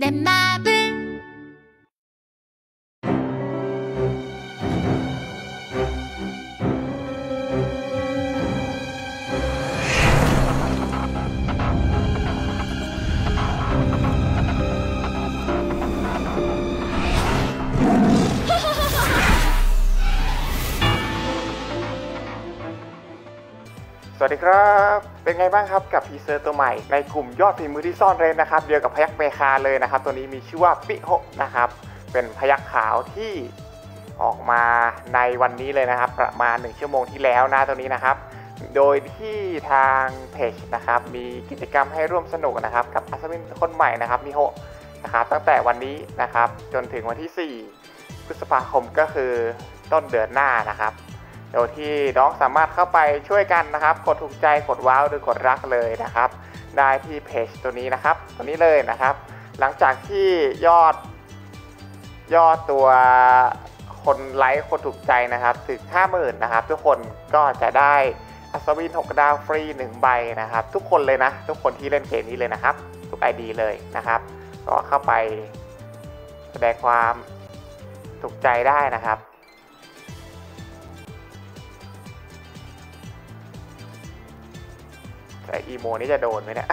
내 맘을 สวัสดีครับ เป็นไงบ้างครับกับทีเซอร์ตัวใหม่ ในกลุ่มยอดฝีมือที่ซ่อนเร้นนะครับเดียวกับพยักเมคาเลยนะครับ ตัวนี้มีชื่อว่าปิโฮนะครับ เป็นพยักขาวที่ออกมาในวันนี้เลยนะครับ ประมาณ 1 ชั่วโมงที่แล้วนะตัวนี้นะครับ โดยที่ทางเพจนะครับมีกิจกรรมให้ร่วมสนุกนะครับ กับอัศวินคนใหม่นะครับมิโฮนะครับตั้งแต่วันนี้นะครับจนถึงวันที่ 4 พฤษภาคมก็คือต้นเดือนหน้านะครับ โดยที่น้องสามารถเข้าไปช่วยกันนะครับ กดถูกใจกดว้าวหรือกดรักเลยนะครับ ได้ที่เพจตัวนี้นะครับ ตัวนี้เลยนะครับ หลังจากที่ยอด ยอดตัวคนไลค์คนถูกใจนะครับ ถึง 50,000นะครับ ทุกคนก็จะได้อัศวิน6ดาวฟรี 1 ใบนะครับ ทุกคนเลยนะ ทุกคนที่เล่นเกมนี้เลยนะครับ ทุก ID เลยนะครับ ก็เข้าไปแสดงความถูกใจได้นะครับ แต่อีโมนี่จะโดนไหมเนี่ย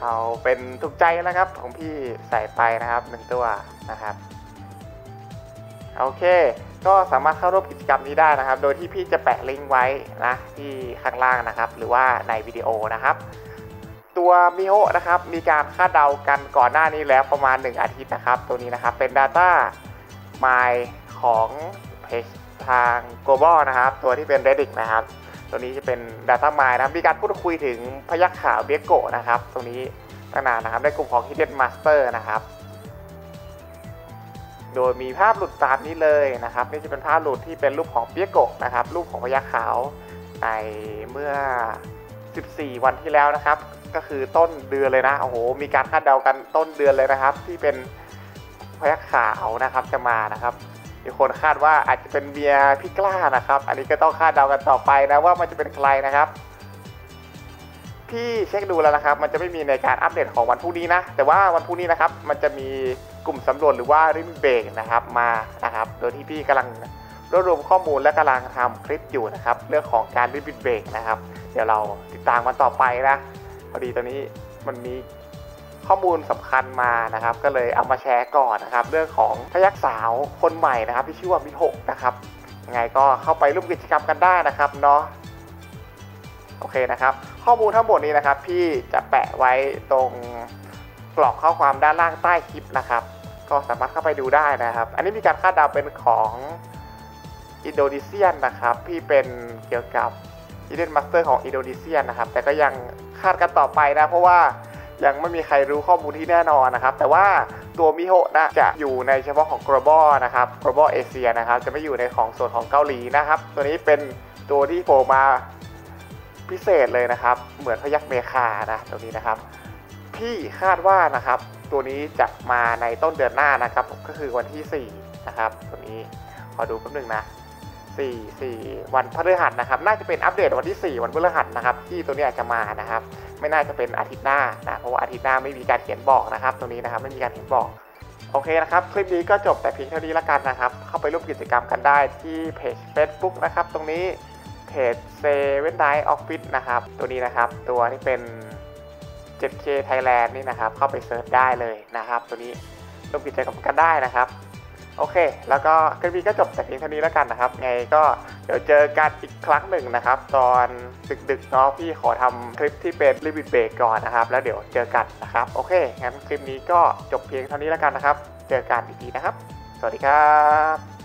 เอาเป็นถูกใจแล้วครับของพี่ใส่ไปนะครับหนึ่งตัวนะครับโอเค ก็สามารถเข้าร่วมกิจกรรมนี้ได้นะครับ โดยที่พี่จะแปะลิงก์ไว้นะที่ข้างล่างนะครับ หรือว่าในวิดีโอนะครับ ตัวมิโฮนะครับ มีการคาดเดากันก่อนหน้านี้แล้วประมาณ 1 อาทิตย์นะครับ ตัวนี้นะครับเป็น Data m i ของเพจทาง Global นะครับ ตัวที่เป็น Reddit นะครับ ตัวนี้จะเป็น Data m i นะครับ มีการพูดคุยถึงพยักขาวเบียโกะนะครับ ตรงนี้ตั้งนานนะครับในกลุ่มของ Hidden Master นะครับ โดยมีภาพหลุดตามนี้เลยนะครับ นี่จะเป็นภาพหลุดที่เป็นรูปของเปียโกะนะครับ รูปของพยักขาวในเมื่อ 14 วันที่แล้วนะครับ ก็คือต้นเดือนเลยนะโอ้โหมีการคาดเดากันต้นเดือนเลยนะครับ ที่เป็นพยักขาวนะครับจะมานะครับมีคนคาดว่าอาจจะเป็นเมียพี่กล้านะครับ อันนี้ก็ต้องคาดเดากันต่อไปนะว่ามันจะเป็นใครนะครับ พี่เช็คดูแล้วนะครับ มันจะไม่มีในการอัปเดตของวันพรุ่งนี้นะ แต่ว่าวันพรุ่งนี้นะครับ มันจะมีกลุ่มสำรวจหรือว่าริมเบรกนะครับมานะครับ โดยที่พี่กำลังรวบรวมข้อมูลและกำลังทำคลิปอยู่นะครับ เรื่องของการริมเบรกนะครับ เดี๋ยวเราติดตามกันต่อไปนะ พอดีตอนนี้มันมีข้อมูลสำคัญมานะครับ ก็เลยเอามาแชร์ก่อนนะครับ เรื่องของพยักสาวคนใหม่นะครับ ที่ชื่อว่ามิโฮะนะครับยังไงก็เข้าไปร่วมกิจกรรมกันได้นะครับเนาะโอเคนะครับ ข้อมูลทั้งหมดนี้นะครับ พี่จะแปะไว้ตรงกล่องข้อความด้านล่างใต้คลิปนะครับ ก็สามารถเข้าไปดูได้นะครับ อันนี้มีการคาดเดาเป็นของอินโดนีเซียนนะครับ พี่เป็นเกี่ยวกับ Hidden Master ของอินโดนีเซียนะครับ แต่ก็ยังคาดกันต่อไปนะ เพราะว่ายังไม่มีใครรู้ข้อมูลที่แน่นอนนะครับ แต่ว่าตัวมิโฮะนะจะอยู่ในเฉพาะของ global นะครับ global Asia นะครับ จะไม่อยู่ในของส่วนของเกาหลีนะครับ ตัวนี้เป็นตัวที่โผล่มาพิเศษเลยนะครับ เหมือนพยักเมคานะตัวนี้นะครับ พี่คาดว่านะครับ ตัวนี้จะมาในต้นเดือนหน้านะครับ ก็คือวันที่ 4 นะครับ ตัวนี้ขอดูแป๊บนึงนะ 4 4 วันพฤหัสนะครับ น่าจะเป็นอัปเดตวันที่ 4 วันพฤหัสนะครับ ที่ตัวนี้อาจจะมานะครับ ไม่น่าจะเป็นอาทิตย์หน้านะเพราะว่าอาทิตย์หน้าไม่มีการเขียนบอกนะครับตรงนี้นะครับไม่มีการเขียนบอกโอเคนะครับ คลิปนี้ก็จบแต่เพียงเท่านี้แล้วกันนะครับ เข้าไปร่วมกิจกรรมกันได้ที่เพจ Facebook นะครับ ตรงนี้เพจ Seven Night Office นะครับ ตัวนี้นะครับ ตัวที่เป็น 7K Thailand นี่นะครับ เข้าไปเซิร์ชได้เลยนะครับ ตัวนี้ร่วมกิจกรรมกันได้นะครับ โอเค แล้วก็คลิปนี้ก็จบแต่เพียงเท่านี้แล้วกันนะครับ ไงก็เดี๋ยวเจอกันอีกครั้งหนึ่งนะครับ ตอนดึกๆเนาะพี่ขอทำคลิปที่เป็นรีวิวเบรกก่อนนะครับ แล้วเดี๋ยวเจอกันนะครับ โอเค งั้นคลิปนี้ก็จบเพียงเท่านี้แล้วกันนะครับ เจอกันอีกทีนะครับ สวัสดีครับ